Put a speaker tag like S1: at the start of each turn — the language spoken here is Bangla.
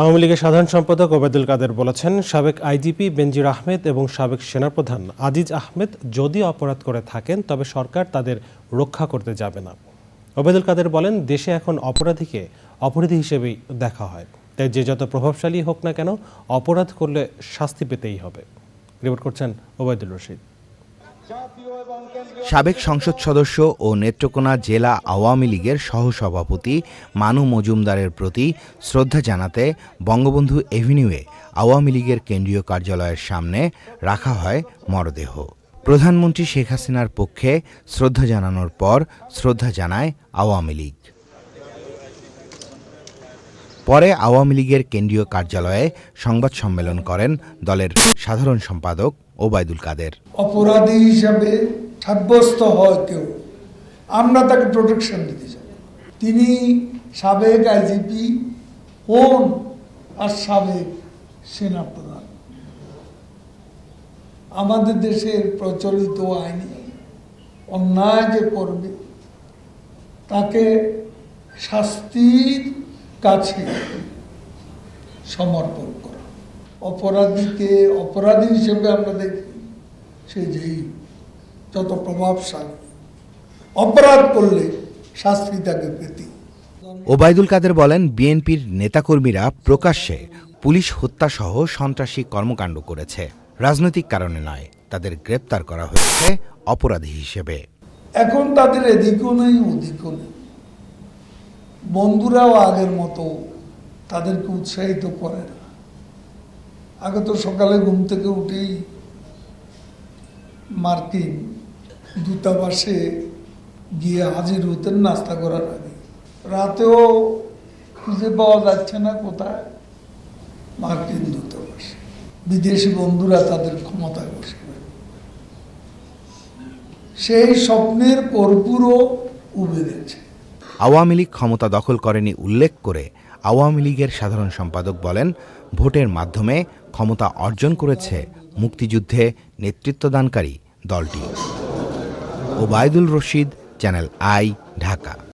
S1: আওয়ামী লীগের সাধারণ সম্পাদক ওবায়দুল কাদের বলেছেন, সাবেক আইজিপি বেনজির আহমেদ এবং সাবেক সেনাপ্রধান আজিজ আহমেদ যদি অপরাধ করে থাকেন, তবে সরকার তাদের রক্ষা করতে যাবে না। ওবায়দুল কাদের বলেন, দেশে এখন অপরাধীকে অপরাধী হিসেবেই দেখা হয়। তাই যে যত প্রভাবশালী হোক না কেন, অপরাধ করলে শাস্তি পেতেই হবে। রিপোর্ট করছেন ওবায়দুল রশিদ।
S2: সাবেক সংসদ সদস্য ও নেত্রকোনা জেলা আওয়ামী লীগের সহসভাপতি মানু মজুমদারের প্রতি শ্রদ্ধা জানাতে বঙ্গবন্ধু এভিনিউয়ে আওয়ামী লীগের কেন্দ্রীয় কার্যালয়ের সামনে রাখা হয় মরদেহ। প্রধানমন্ত্রী শেখ হাসিনার পক্ষে শ্রদ্ধা জানানোর পর শ্রদ্ধা জানায় আওয়ামী লীগ। পরে আওয়ামী লীগের কেন্দ্রীয় কার্যালয়ে সংবাদ সম্মেলন করেন দলের সাধারণ সম্পাদক ওবায়দুল কাদের।
S3: অপরাধী হিসাবে সাব্যস্ত হয় কেউ, আমরা তাকে প্রোটেকশন দিতে চাই। তিনি সাবেক আইজিপি হন আর সাবেক সেনাপ্রধান। আমাদের দেশের প্রচলিত আইনে অন্যায় যে করবে, তাকে শাস্তির কাছে সমর্পণ করা অপরাধীকে অপরাধী হিসেবে আমরা দেখি সে যেই যত প্রভাবশালী। অপরাধ করলে শাস্তি তাকে পেতে
S2: ওবায়দুল কাদের বলেন বিএনপির নেতাকর্মীরা প্রকাশ্যে পুলিশ হত্যাসহ সন্ত্রাসী কর্মকাণ্ড করেছে। রাজনৈতিক কারণে নয় তাদের গ্রেপ্তার করা হয়েছে অপরাধী হিসেবে।
S3: এখন তাদের এদিকেও নেই ওদিকেও নেই। বন্ধুরাও আগের মতো তাদেরকে উৎসাহিত করে না। আগে তো সকালে ঘুম থেকে উঠেই মার্কিন দূতাবাসে গিয়ে হাজির হতেন, নাস্তা করার আগে। রাতেও খুঁজে পাওয়া যাচ্ছে না কোথায়? মার্কিন দূতাবাস। বিদেশি বন্ধুরা তাদের ক্ষমতায় বসে সেই স্বপ্নের কর্পূরও উবে গেছে।
S2: আওয়ামী লীগ ক্ষমতা দখল করেনি উল্লেখ করে আওয়ামী লীগের সাধারণ সম্পাদক বলেন, ভোটের মাধ্যমে ক্ষমতা অর্জন করেছে মুক্তিযুদ্ধে নেতৃত্বদানকারী দলটি। Obaidul Rashid, channel I, Dhaka.